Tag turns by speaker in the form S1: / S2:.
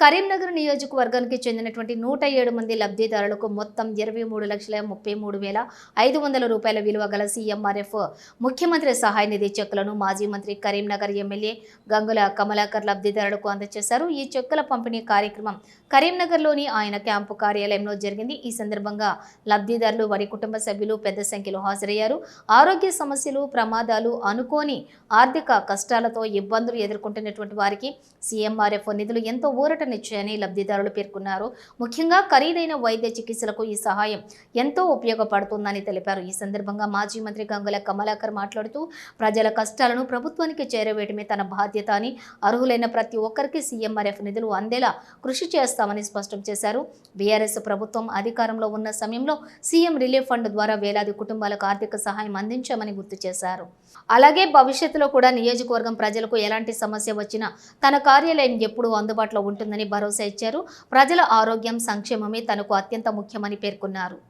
S1: కరీంనగర్ నియోజకవర్గానికి చెందినటువంటి నూట ఏడు మంది లబ్ధిదారులకు మొత్తం ఇరవై మూడు లక్షల ముప్పై మూడు వేల ఐదు వందల రూపాయల విలువ గల సీఎంఆర్ఎఫ్ ముఖ్యమంత్రి సహాయ నిధి చెక్కులను మాజీ మంత్రి కరీంనగర్ ఎమ్మెల్యే గంగుల కమలాకర్ లబ్ధిదారులకు అందజేశారు. ఈ చెక్కుల పంపిణీ కార్యక్రమం కరీంనగర్లోని ఆయన క్యాంపు కార్యాలయంలో జరిగింది. ఈ సందర్భంగా లబ్ధిదారులు వారి కుటుంబ సభ్యులు పెద్ద సంఖ్యలో హాజరయ్యారు. ఆరోగ్య సమస్యలు ప్రమాదాలు అనుకోని ఆర్థిక కష్టాలతో ఇబ్బందులు ఎదుర్కొంటున్నటువంటి వారికి సీఎంఆర్ఎఫ్ నిధులు ఎంతో ఊరట చేకూరనిచ్చాయని లబ్ధిదారులు పేర్కొన్నారు. ముఖ్యంగా ఖరీదైన వైద్య చికిత్సలకు ఈ సహాయం ఎంతో ఉపయోగపడుతుందని తెలిపారు. ఈ సందర్భంగా మాజీ మంత్రి గంగుల కమలాకర్ మాట్లాడుతూ ప్రజల కష్టాలను ప్రభుత్వానికి చేరవేయటమే తన బాధ్యత అని అర్హులైన ప్రతి ఒక్కరికి సీఎంఆర్ఎఫ్ నిధులు అందేలా కృషి చేస్తామని స్పష్టం చేశారు. బీఆర్ఎస్ ప్రభుత్వం అధికారంలో ఉన్న సమయంలో సీఎం రిలీఫ్ ఫండ్ ద్వారా వేలాది కుటుంబాలకు ఆర్థిక సహాయం అందించామని గుర్తు చేశారు. అలాగే భవిష్యత్తులో కూడా నియోజకవర్గం ప్రజలకు ఎలాంటి సమస్య వచ్చినా తన కార్యాలయం ఎప్పుడూ అందుబాటులో ఉంటుందని భరోసా ఇచ్చారు. ప్రజల ఆరోగ్యం సంక్షేమమే తనకు అత్యంత ముఖ్యమని పేర్కొన్నారు.